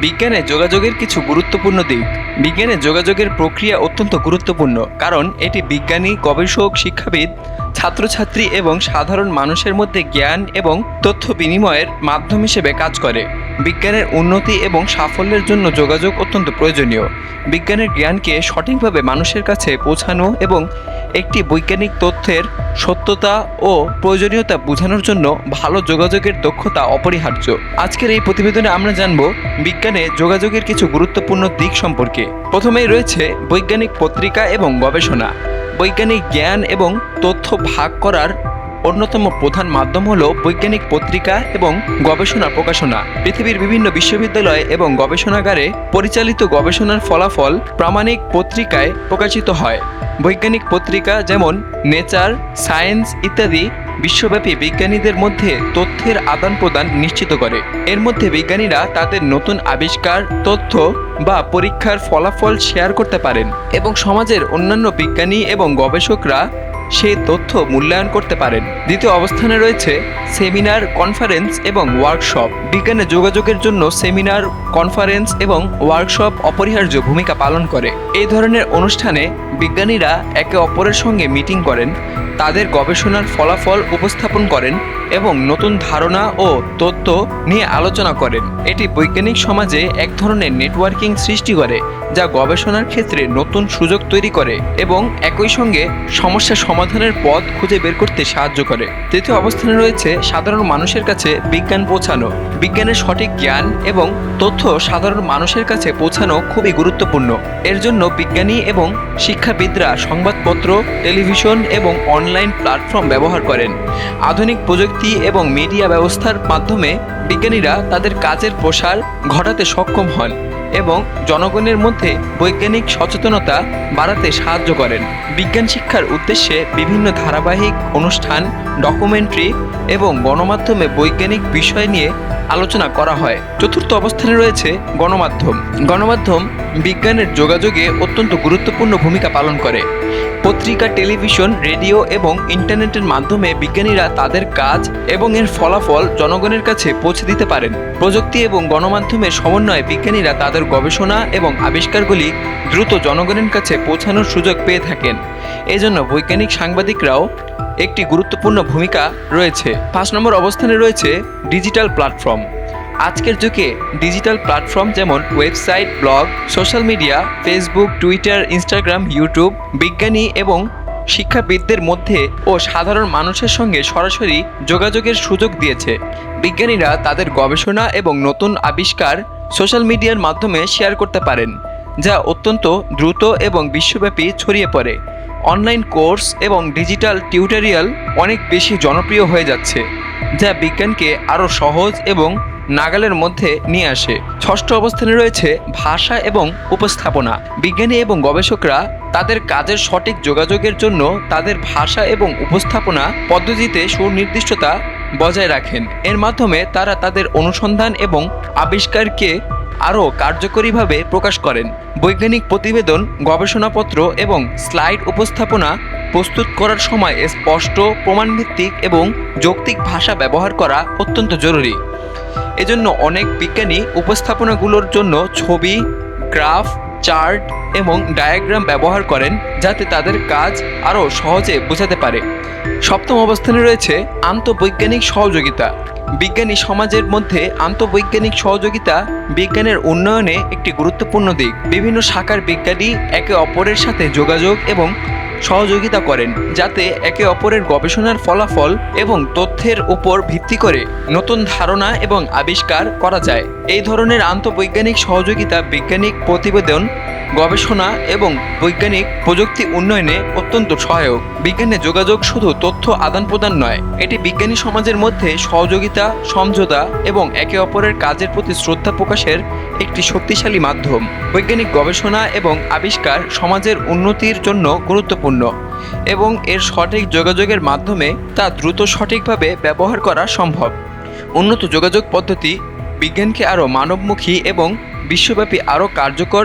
বিজ্ঞানে যোগাযোগের কিছু গুরুত্বপূর্ণ দিক। বিজ্ঞানে যোগাযোগের প্রক্রিয়া অত্যন্ত গুরুত্বপূর্ণ, কারণ এটি বিজ্ঞানী, গবেষক, শিক্ষাবিদ ছাত্রছাত্রী এবং সাধারণ মানুষের মধ্যে জ্ঞান এবং তথ্য বিনিময়ের মাধ্যম হিসেবে কাজ করে। বিজ্ঞানের উন্নতি এবং সাফল্যের জন্য যোগাযোগ অত্যন্ত প্রয়োজনীয়। বিজ্ঞানের জ্ঞানকে সঠিকভাবে মানুষের কাছে পৌঁছানো এবং একটি বৈজ্ঞানিক তথ্যের সত্যতা ও প্রয়োজনীয়তা বোঝানোর জন্য ভালো যোগাযোগের দক্ষতা অপরিহার্য। আজকের এই প্রতিবেদনে আমরা জানব বিজ্ঞানে যোগাযোগের কিছু গুরুত্বপূর্ণ দিক সম্পর্কে। প্রথমেই রয়েছে বৈজ্ঞানিক পত্রিকা এবং গবেষণা। বৈজ্ঞানিক জ্ঞান এবং তথ্য ভাগ করার অন্যতম প্রধান মাধ্যম হল বৈজ্ঞানিক পত্রিকা এবং গবেষণা প্রকাশনা। পৃথিবীর বিভিন্ন বিশ্ববিদ্যালয় এবং গবেষণাগারে পরিচালিত গবেষণার ফলাফল প্রামাণিক পত্রিকায় প্রকাশিত হয়। বৈজ্ঞানিক পত্রিকা যেমন নেচার সায়েন্স ইত্যাদি বিশ্বব্যাপী বিজ্ঞানীদের মধ্যে তথ্যের আদান প্রদান নিশ্চিত করে। এর মধ্যে বিজ্ঞানীরা তাদের নতুন আবিষ্কার, তথ্য বা পরীক্ষার ফলাফল শেয়ার করতে পারেন এবং সমাজের অন্যান্য বিজ্ঞানী এবং গবেষকরা সেই তথ্য মূল্যায়ন করতে পারেন। দ্বিতীয় অবস্থানে রয়েছে সেমিনার, কনফারেন্স এবং ওয়ার্কশপ। বিজ্ঞানে যোগাযোগের জন্য সেমিনার, কনফারেন্স এবং ওয়ার্কশপ অপরিহার্য ভূমিকা পালন করে। এই ধরনের অনুষ্ঠানে বিজ্ঞানীরা একে অপরের সঙ্গে মিটিং করেন, তাদের গবেষণার ফলাফল উপস্থাপন করেন এবং নতুন ধারণা ও তথ্য নিয়ে আলোচনা করেন। এটি বৈজ্ঞানিক সমাজে এক ধরনের নেটওয়ার্কিং সৃষ্টি করে, যা গবেষণার ক্ষেত্রে নতুন সুযোগ তৈরি করে এবং একই সঙ্গে সমস্যা সমাধানের পথ খুঁজে বের করতে সাহায্য করে। তৃতীয় অবস্থানে রয়েছে সাধারণ মানুষের কাছে বিজ্ঞান পৌঁছানো। বিজ্ঞানের সঠিক জ্ঞান এবং তথ্য সাধারণ মানুষের কাছে পৌঁছানো খুবই গুরুত্বপূর্ণ। এর জন্য বিজ্ঞানী এবং শিক্ষাবিদরা সংবাদপত্র, টেলিভিশন এবং অনলাইন প্ল্যাটফর্ম ব্যবহার করেন। আধুনিক প্রযুক্তি এবং মিডিয়া ব্যবস্থার মাধ্যমে বিজ্ঞানীরা তাদের কাজের প্রসার ঘটাতে সক্ষম হন এবং জনগণের মধ্যে বৈজ্ঞানিক সচেতনতা বাড়াতে সাহায্য করেন। বিজ্ঞান শিক্ষার উদ্দেশ্যে বিভিন্ন ধারাবাহিক অনুষ্ঠান, ডকুমেন্টারি এবং গণমাধ্যমে বৈজ্ঞানিক বিষয় নিয়ে আলোচনা করা হয়। চতুর্থ অবস্থানে রয়েছে গণমাধ্যম। গণমাধ্যম বিজ্ঞানের যোগাযোগে অত্যন্ত গুরুত্বপূর্ণ ভূমিকা পালন করে। পত্রিকা, টেলিভিশন, রেডিও এবং ইন্টারনেটের মাধ্যমে বিজ্ঞানীরা তাদের কাজ এবং এর ফলাফল জনগণের কাছে পৌঁছে দিতে পারেন। প্রযুক্তি এবং গণমাধ্যমের সমন্বয়ে বিজ্ঞানীরা তাদের গবেষণা এবং আবিষ্কারগুলি দ্রুত জনগণের কাছে পৌঁছানোর সুযোগ পেয়ে থাকেন। এজন্য বৈজ্ঞানিক সাংবাদিকরাও একটি গুরুত্বপূর্ণ ভূমিকা রয়েছে। পাঁচ নম্বর অবস্থানে রয়েছে ডিজিটাল প্ল্যাটফর্ম। আজকের যুগে ডিজিটাল প্ল্যাটফর্ম যেমন website, blog, social media, Facebook, Twitter, Instagram, YouTube, বিজ্ঞানী এবং শিক্ষাবিদদের মধ্যে ও সাধারণ মানুষের সঙ্গে সরাসরি যোগাযোগের সুযোগ দিয়েছে। বিজ্ঞানীরা তাদের গবেষণা এবং নতুন আবিষ্কার সোশ্যাল মিডিয়ার মাধ্যমে শেয়ার করতে পারেন, যা অত্যন্ত দ্রুত এবং বিশ্বব্যাপী ছড়িয়ে পড়ে। অনলাইন কোর্স এবং ডিজিটাল টিউটোরিয়াল অনেক বেশি জনপ্রিয় হয়ে যাচ্ছে, যা বিজ্ঞানকে আরও সহজ এবং নাগালের মধ্যে নিয়ে আসে। ষষ্ঠ অবস্থানে রয়েছে ভাষা এবং উপস্থাপনা। বিজ্ঞানী এবং গবেষকরা তাদের কাজের সঠিক যোগাযোগের জন্য তাদের ভাষা এবং উপস্থাপনা পদ্ধতিতে সুনির্দিষ্টতা বজায় রাখেন। এর মাধ্যমে তারা তাদের অনুসন্ধান এবং আবিষ্কারকে আরও কার্যকরীভাবে প্রকাশ করেন। বৈজ্ঞানিক প্রতিবেদন, গবেষণাপত্র এবং স্লাইড উপস্থাপনা প্রস্তুত করার সময় স্পষ্ট, প্রমাণভিত্তিক এবং যৌক্তিক ভাষা ব্যবহার করা অত্যন্ত জরুরি। এজন্য অনেক বিজ্ঞানী উপস্থাপনাগুলোর জন্য ছবি, গ্রাফ, চার্ট এবং ডায়াগ্রাম ব্যবহার করেন যাতে তাদের কাজ আরও সহজে বোঝাতে পারে। সপ্তম অবস্থানে রয়েছে আন্তঃবৈজ্ঞানিক সহযোগিতা। বিজ্ঞানী সমাজের মধ্যে আন্তঃবৈজ্ঞানিক সহযোগিতা বিজ্ঞানের উন্নয়নে একটি গুরুত্বপূর্ণ দিক। বিভিন্ন শাখার বিজ্ঞানী একে অপরের সাথে যোগাযোগ এবং সহযোগিতা করেন, যাতে একে অপরের গবেষণার ফলাফল এবং তথ্যের উপর ভিত্তি করে নতুন ধারণা এবং আবিষ্কার করা যায়। এই ধরনের আন্তঃবৈজ্ঞানিক সহযোগিতা বৈজ্ঞানিক প্রতিবেদন গবেষণা এবং বৈজ্ঞানিক প্রযুক্তি উন্নয়নে অত্যন্ত সহায়ক। বিজ্ঞানে যোগাযোগ শুধু তথ্য আদান প্রদান নয়, এটি বিজ্ঞানী সমাজের মধ্যে সহযোগিতা, সমঝোতা এবং একে অপরের কাজের প্রতি শ্রদ্ধা প্রকাশের একটি শক্তিশালী মাধ্যম। বৈজ্ঞানিক গবেষণা এবং আবিষ্কার সমাজের উন্নতির জন্য গুরুত্বপূর্ণ এবং এর সঠিক যোগাযোগের মাধ্যমে তা দ্রুত সঠিকভাবে ব্যবহার করা সম্ভব। উন্নত যোগাযোগ পদ্ধতি বিজ্ঞানকে আরও মানবমুখী এবং বিশ্বব্যাপী আরও কার্যকর